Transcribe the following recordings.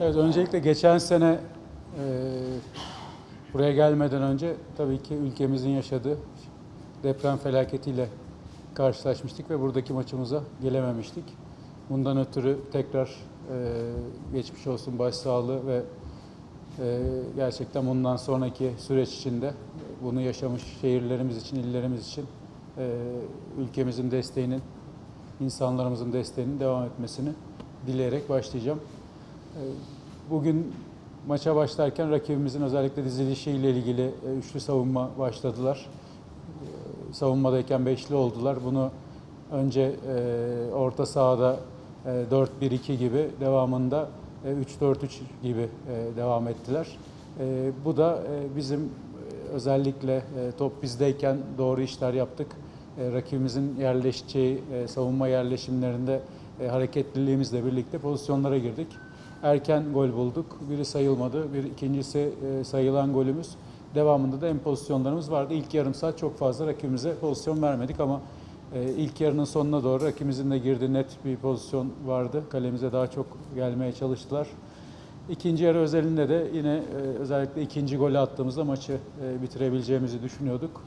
Evet, öncelikle geçen sene e, buraya gelmeden önce tabii ki ülkemizin yaşadığı deprem felaketiyle karşılaşmıştık ve buradaki maçımıza gelememiştik. Bundan ötürü tekrar e, geçmiş olsun başsağlığı ve e, gerçekten bundan sonraki süreç içinde bunu yaşamış şehirlerimiz için, illerimiz için e, ülkemizin desteğinin, insanlarımızın desteğinin devam etmesini dileyerek başlayacağım. Bugün maça başlarken rakibimizin özellikle dizilişiyle ilgili e, üçlü savunma başladılar. E, Savunmadayken beşli oldular. Bunu önce e, orta sahada e, 4-1-2 gibi devamında e, 3-4-3 gibi devam ettiler. Bu da bizim özellikle top bizdeyken doğru işler yaptık. Rakibimizin yerleşeceği savunma yerleşimlerinde hareketliliğimizle birlikte pozisyonlara girdik erken gol bulduk. Biri sayılmadı. Bir ikincisi e, sayılan golümüz. Devamında da en pozisyonlarımız vardı. İlk yarım saat çok fazla rakibimize pozisyon vermedik ama e, ilk yarının sonuna doğru rakibimizin de girdiği net bir pozisyon vardı. Kalemize daha çok gelmeye çalıştılar. İkinci yarı özelinde de yine e, özellikle ikinci golü attığımızda maçı bitirebileceğimizi düşünüyorduk.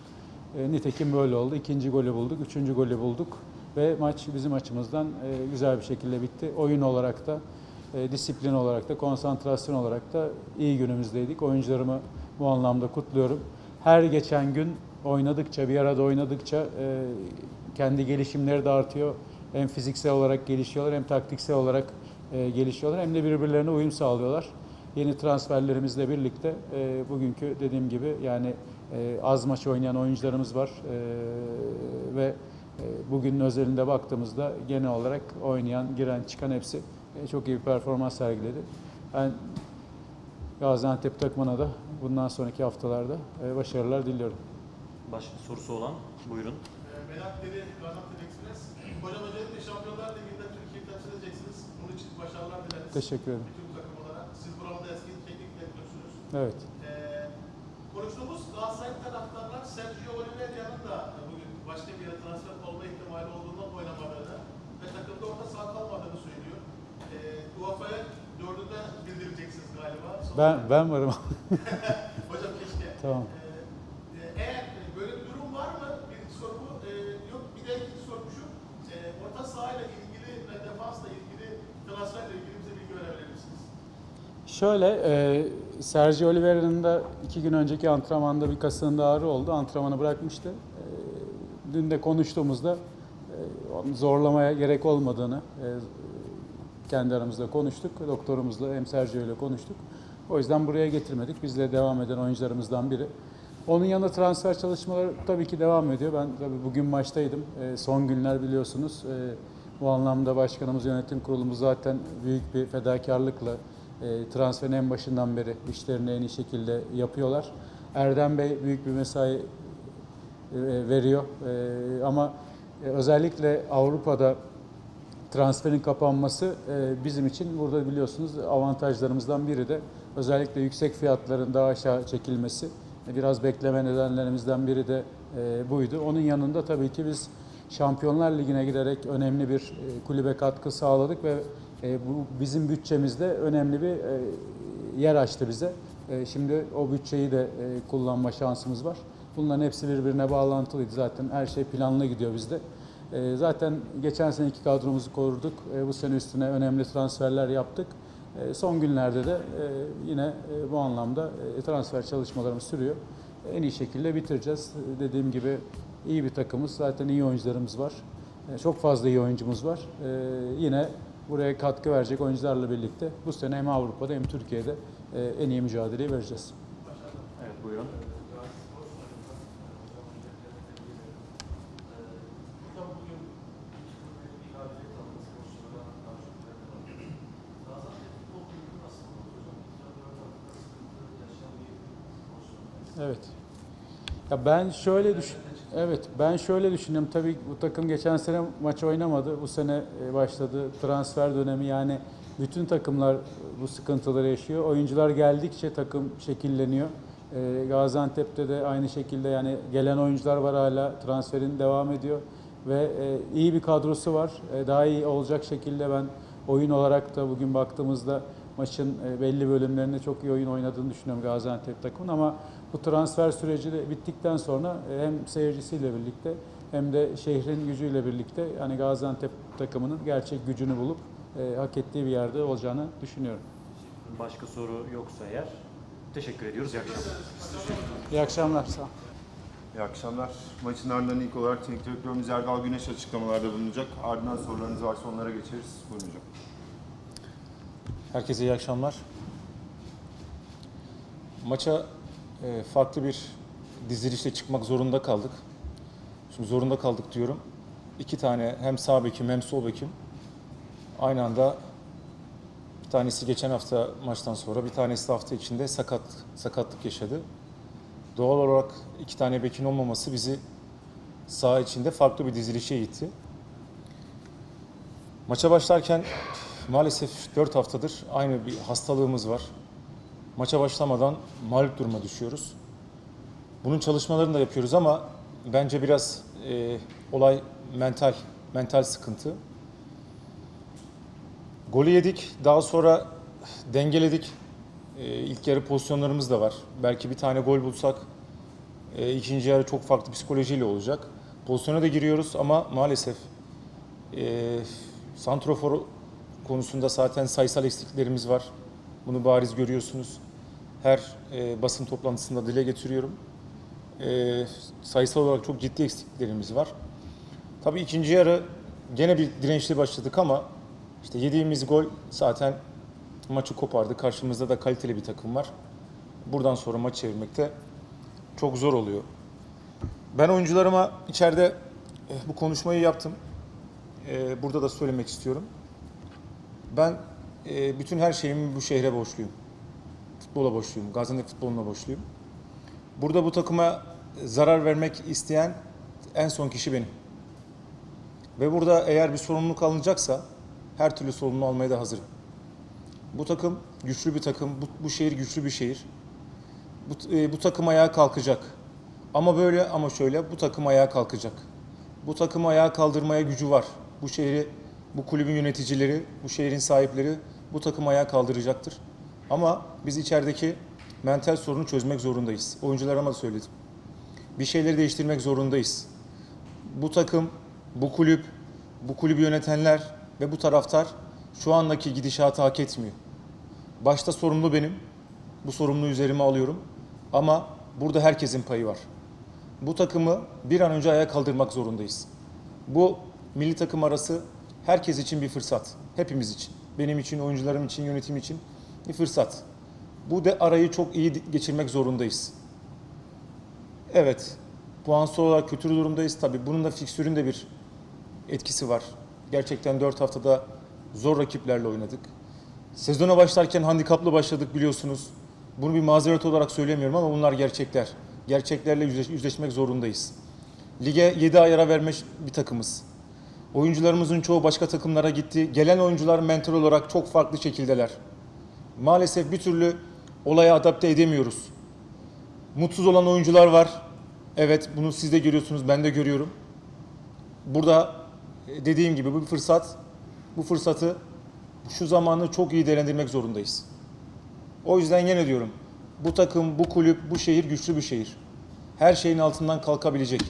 Nitekim böyle oldu. İkinci golü bulduk, üçüncü golü bulduk ve maç bizim açımızdan güzel bir şekilde bitti. Oyun olarak da e, disiplin olarak da, konsantrasyon olarak da iyi günümüzdeydik. Oyuncularımı bu anlamda kutluyorum. Her geçen gün oynadıkça, bir arada oynadıkça e, kendi gelişimleri de artıyor. Hem fiziksel olarak gelişiyorlar hem taktiksel olarak e, gelişiyorlar hem de birbirlerine uyum sağlıyorlar. Yeni transferlerimizle birlikte e, bugünkü dediğim gibi yani e, az maç oynayan oyuncularımız var e, ve e, bugünün özelinde baktığımızda genel olarak oynayan, giren, çıkan hepsi çok iyi bir performans sergiledi. Ben Gaziantep takımına da bundan sonraki haftalarda e, başarılar diliyorum. Başka sorusu olan buyurun. Ee, Merak Deri, Gaziantep Express. Hocam öncelikle Şampiyonlar Ligi'nde Türkiye'yi temsil edeceksiniz. Bunun için başarılar dileriz. Teşekkür ederim. Bütün takım olarak. Siz burada eski teknik direktörsünüz. Evet. Ee, konuştuğumuz Galatasaray taraftarlar Sergio Oliveira'nın da bugün başka bir yere transfer olma ihtimali olduğundan oynamadığını ve takımda orta saha kalmadığını söylüyor. Ee, UEFA'ya dördünde bildireceksiniz galiba. Sonra- Ben ben varım. Hocam keşke. Tamam. Ee, e, eğer e, böyle bir durum var mı? Birinci soru. Ee, yok bir de ikinci soru şu. Ee, orta sahayla ilgili ve defansla ilgili transferle ilgili bize bilgi verebilir misiniz? Şöyle, e, Sergio Oliveira'nın da iki gün önceki antrenmanda bir kasığında ağrı oldu. Antrenmanı bırakmıştı. E, dün de konuştuğumuzda e, zorlamaya gerek olmadığını e, kendi aramızda konuştuk. Doktorumuzla hem Sergio ile konuştuk. O yüzden buraya getirmedik. Bizle devam eden oyuncularımızdan biri. Onun yanında transfer çalışmaları tabii ki devam ediyor. Ben tabii bugün maçtaydım. E, son günler biliyorsunuz. E, bu anlamda başkanımız, yönetim kurulumuz zaten büyük bir fedakarlıkla e, transferin en başından beri işlerini en iyi şekilde yapıyorlar. Erdem Bey büyük bir mesai e, veriyor. E, ama e, özellikle Avrupa'da transferin kapanması e, bizim için burada biliyorsunuz avantajlarımızdan biri de özellikle yüksek fiyatların daha aşağı çekilmesi. E, Biraz bekleme nedenlerimizden biri de e, buydu. Onun yanında tabii ki biz Şampiyonlar Ligi'ne giderek önemli bir e, kulübe katkı sağladık ve bu bizim bütçemizde önemli bir yer açtı bize. Şimdi o bütçeyi de kullanma şansımız var. Bunların hepsi birbirine bağlantılıydı zaten. Her şey planlı gidiyor bizde. Zaten geçen seneki kadromuzu koruduk. Bu sene üstüne önemli transferler yaptık. E, Son günlerde de e, yine e, bu anlamda transfer çalışmalarımız sürüyor. En iyi şekilde bitireceğiz. Dediğim gibi iyi bir takımız. Zaten iyi oyuncularımız var. Çok fazla iyi oyuncumuz var. Yine buraya katkı verecek oyuncularla birlikte bu sene hem Avrupa'da hem Türkiye'de en iyi mücadeleyi vereceğiz. Evet buyurun. Hocam bugün bir galibiyet aldınız. Koşulara karşı Gaziantep futbol kulübü nasıl oldu hocam? Bizden böyle hafta sıkıntı yaşayan bir pozisyon. Evet. Ya ben şöyle düşün Evet, ben şöyle düşünüyorum. Tabii bu takım geçen sene maç oynamadı. Bu sene e, başladı transfer dönemi. Yani bütün takımlar bu sıkıntıları yaşıyor. Oyuncular geldikçe takım şekilleniyor. E, Gaziantep'te de aynı şekilde yani gelen oyuncular var hala. Transferin devam ediyor ve e, iyi bir kadrosu var. E, daha iyi olacak şekilde ben oyun olarak da bugün baktığımızda maçın e, belli bölümlerinde çok iyi oyun oynadığını düşünüyorum Gaziantep takımının ama bu transfer süreci de bittikten sonra e, hem seyircisiyle birlikte hem de şehrin gücüyle birlikte yani Gaziantep takımının gerçek gücünü bulup e, hak ettiği bir yerde olacağını düşünüyorum. Başka soru yoksa eğer teşekkür ediyoruz. İyi akşamlar. İyi akşamlar. Sağ olun. İyi akşamlar. Maçın ardından ilk olarak teknik direktörümüz Erdal Güneş açıklamalarda bulunacak. Ardından sorularınız varsa onlara geçeriz. Buyurun hocam. Herkese iyi akşamlar. Maça e, farklı bir dizilişle çıkmak zorunda kaldık. Şimdi zorunda kaldık diyorum. İki tane hem sağ bekim hem sol bekim aynı anda bir tanesi geçen hafta maçtan sonra bir tanesi de hafta içinde sakat sakatlık yaşadı. Doğal olarak iki tane bekin olmaması bizi saha içinde farklı bir dizilişe itti. Maça başlarken maalesef 4 haftadır aynı bir hastalığımız var. Maça başlamadan mağlup duruma düşüyoruz. Bunun çalışmalarını da yapıyoruz ama bence biraz e, olay mental, mental sıkıntı. Golü yedik, daha sonra dengeledik. E, ilk yarı pozisyonlarımız da var. Belki bir tane gol bulsak e, ikinci yarı çok farklı psikolojiyle olacak. Pozisyona da giriyoruz ama maalesef e, santrofor konusunda zaten sayısal eksiklerimiz var. Bunu bariz görüyorsunuz. Her e, basın toplantısında dile getiriyorum. E, sayısal olarak çok ciddi eksiklerimiz var. Tabii ikinci yarı gene bir dirençli başladık ama işte yediğimiz gol zaten maçı kopardı. Karşımızda da kaliteli bir takım var. Buradan sonra maç çevirmekte çok zor oluyor. Ben oyuncularıma içeride eh, bu konuşmayı yaptım. Eh, Burada da söylemek istiyorum. Ben eh, bütün her şeyimi bu şehre borçluyum. Futbola borçluyum. Gaziantep futboluna borçluyum. Burada bu takıma zarar vermek isteyen en son kişi benim. Ve burada eğer bir sorumluluk alınacaksa her türlü sorumluluğu almaya da hazırım. Bu takım güçlü bir takım, bu, bu şehir güçlü bir şehir. Bu, e, bu takım ayağa kalkacak. Ama böyle ama şöyle bu takım ayağa kalkacak. Bu takımı ayağa kaldırmaya gücü var. Bu şehri, bu kulübün yöneticileri, bu şehrin sahipleri bu takımı ayağa kaldıracaktır. Ama biz içerideki mental sorunu çözmek zorundayız. Oyuncularıma da söyledim. Bir şeyleri değiştirmek zorundayız. Bu takım, bu kulüp, bu kulübü yönetenler ve bu taraftar şu andaki gidişatı hak etmiyor. Başta sorumlu benim. Bu sorumluluğu üzerime alıyorum. Ama burada herkesin payı var. Bu takımı bir an önce ayağa kaldırmak zorundayız. Bu milli takım arası herkes için bir fırsat. Hepimiz için. Benim için, oyuncularım için, yönetim için bir fırsat. Bu de arayı çok iyi geçirmek zorundayız. Evet, puansal olarak kötü durumdayız. Tabii bunun da fiksürün de bir etkisi var. Gerçekten 4 haftada zor rakiplerle oynadık. Sezona başlarken handikaplı başladık biliyorsunuz. Bunu bir mazeret olarak söylemiyorum ama bunlar gerçekler. Gerçeklerle yüzleş- yüzleşmek zorundayız. Lige 7 ay ara vermiş bir takımız. Oyuncularımızın çoğu başka takımlara gitti. Gelen oyuncular mental olarak çok farklı şekildeler. Maalesef bir türlü olaya adapte edemiyoruz. Mutsuz olan oyuncular var. Evet bunu siz de görüyorsunuz, ben de görüyorum. Burada e, dediğim gibi bu bir fırsat. Bu fırsatı şu zamanı çok iyi değerlendirmek zorundayız. O yüzden yine diyorum. Bu takım, bu kulüp, bu şehir güçlü bir şehir. Her şeyin altından kalkabilecek.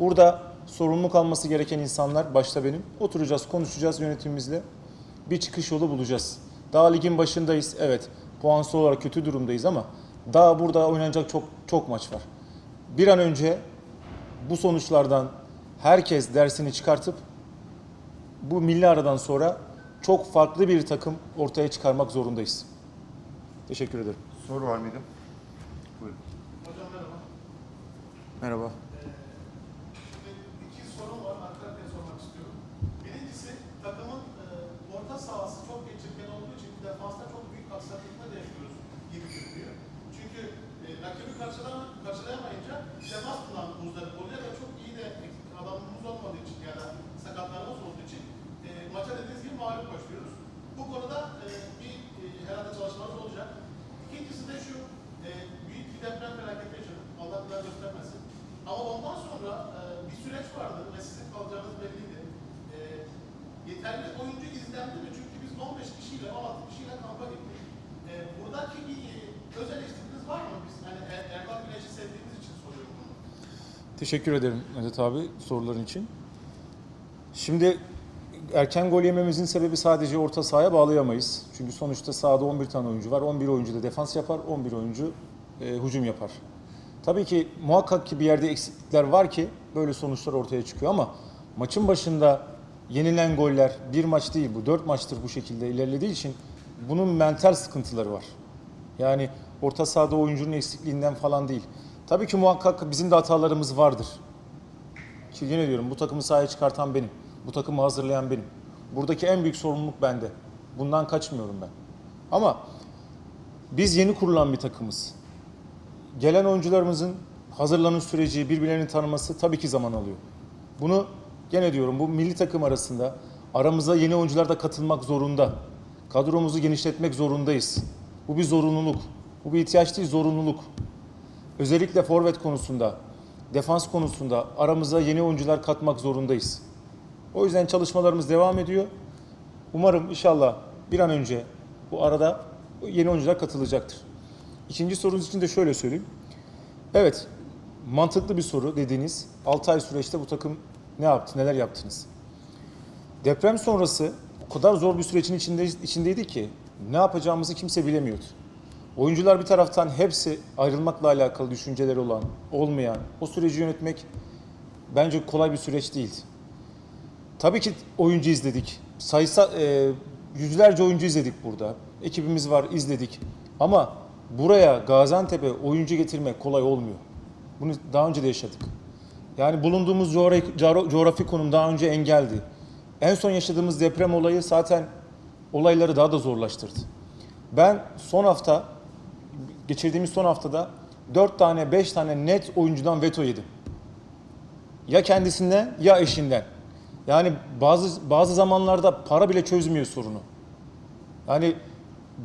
Burada sorumluluk alması gereken insanlar başta benim. Oturacağız, konuşacağız yönetimimizle. Bir çıkış yolu bulacağız. Daha ligin başındayız. Evet, puansal olarak kötü durumdayız ama daha burada oynanacak çok çok maç var. Bir an önce bu sonuçlardan herkes dersini çıkartıp bu milli aradan sonra çok farklı bir takım ortaya çıkarmak zorundayız. Teşekkür ederim. Soru var mıydı? Buyurun. Hocam merhaba. Merhaba. Şimdi iki sorum var. Arka arkaya sormak istiyorum. Birincisi takımın e, orta sahası çok geçirken olduğu için defansta çok büyük aksaklıkla da yaşıyoruz gibi görünüyor. Çünkü e, rakibi karşılama, karşılayamayınca defans bulan muzdarip oluyor ve çok iyi de adamımız olmadığı için yani sakatlarımız olduğu için e, maça dediğiniz gibi mağlup başlıyoruz. Bu konuda e, bir e, herhalde çalışmanız olacak. İkincisi de şu, e, büyük bir deprem felaketi yaşadık. Allah bir daha göstermesin. Ama ondan sonra e, bir süreç vardı ve sizin kalacağınız belliydi. E, yeterli oyuncu izlendi mi? Çünkü biz 15 kişiyle, 16 kişiyle kampa gittik. Teşekkür ederim Nedet abi soruların için. Şimdi erken gol yememizin sebebi sadece orta sahaya bağlayamayız. Çünkü sonuçta sahada 11 tane oyuncu var. 11 oyuncu da defans yapar, 11 oyuncu e, hücum yapar. Tabii ki muhakkak ki bir yerde eksiklikler var ki böyle sonuçlar ortaya çıkıyor ama maçın başında yenilen goller bir maç değil bu dört maçtır bu şekilde ilerlediği için bunun mental sıkıntıları var. Yani orta sahada oyuncunun eksikliğinden falan değil. Tabii ki muhakkak bizim de hatalarımız vardır. Ki yine diyorum bu takımı sahaya çıkartan benim. Bu takımı hazırlayan benim. Buradaki en büyük sorumluluk bende. Bundan kaçmıyorum ben. Ama biz yeni kurulan bir takımız. Gelen oyuncularımızın hazırlanış süreci, birbirlerini tanıması tabii ki zaman alıyor. Bunu gene diyorum bu milli takım arasında aramıza yeni oyuncular da katılmak zorunda. Kadromuzu genişletmek zorundayız. Bu bir zorunluluk. Bu bir ihtiyaç değil, zorunluluk. Özellikle forvet konusunda, defans konusunda aramıza yeni oyuncular katmak zorundayız. O yüzden çalışmalarımız devam ediyor. Umarım inşallah bir an önce bu arada yeni oyuncular katılacaktır. İkinci sorunuz için de şöyle söyleyeyim. Evet, mantıklı bir soru dediğiniz 6 ay süreçte bu takım ne yaptı, neler yaptınız? Deprem sonrası o kadar zor bir sürecin içinde, içindeydi ki ne yapacağımızı kimse bilemiyordu. Oyuncular bir taraftan hepsi ayrılmakla alakalı düşünceleri olan, olmayan, o süreci yönetmek bence kolay bir süreç değildi. Tabii ki oyuncu izledik. Sayısa e, yüzlerce oyuncu izledik burada. Ekibimiz var, izledik. Ama buraya Gaziantep'e oyuncu getirmek kolay olmuyor. Bunu daha önce de yaşadık. Yani bulunduğumuz coğrafi, coğra- coğrafi konum daha önce engeldi. En son yaşadığımız deprem olayı zaten olayları daha da zorlaştırdı. Ben son hafta, geçirdiğimiz son haftada 4 tane 5 tane net oyuncudan veto yedim. Ya kendisinden ya eşinden. Yani bazı bazı zamanlarda para bile çözmüyor sorunu. Yani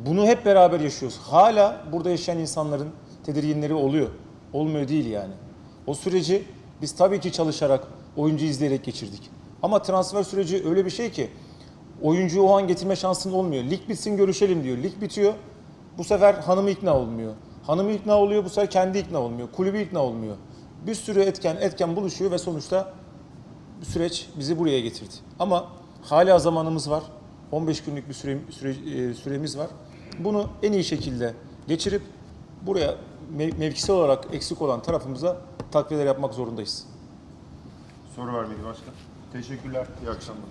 bunu hep beraber yaşıyoruz. Hala burada yaşayan insanların tedirginleri oluyor. Olmuyor değil yani. O süreci biz tabii ki çalışarak, oyuncu izleyerek geçirdik. Ama transfer süreci öyle bir şey ki oyuncuyu o an getirme şansın olmuyor. Lig bitsin görüşelim diyor. Lig bitiyor. Bu sefer hanımı ikna olmuyor. Hanımı ikna oluyor bu sefer kendi ikna olmuyor. Kulübü ikna olmuyor. Bir sürü etken etken buluşuyor ve sonuçta süreç bizi buraya getirdi. Ama hala zamanımız var. 15 günlük bir süre, süre, e, süremiz var. Bunu en iyi şekilde geçirip buraya mev- mevkisel olarak eksik olan tarafımıza takviyeler yapmak zorundayız. Soru var mıydı başka? Teşekkürler. İyi akşamlar.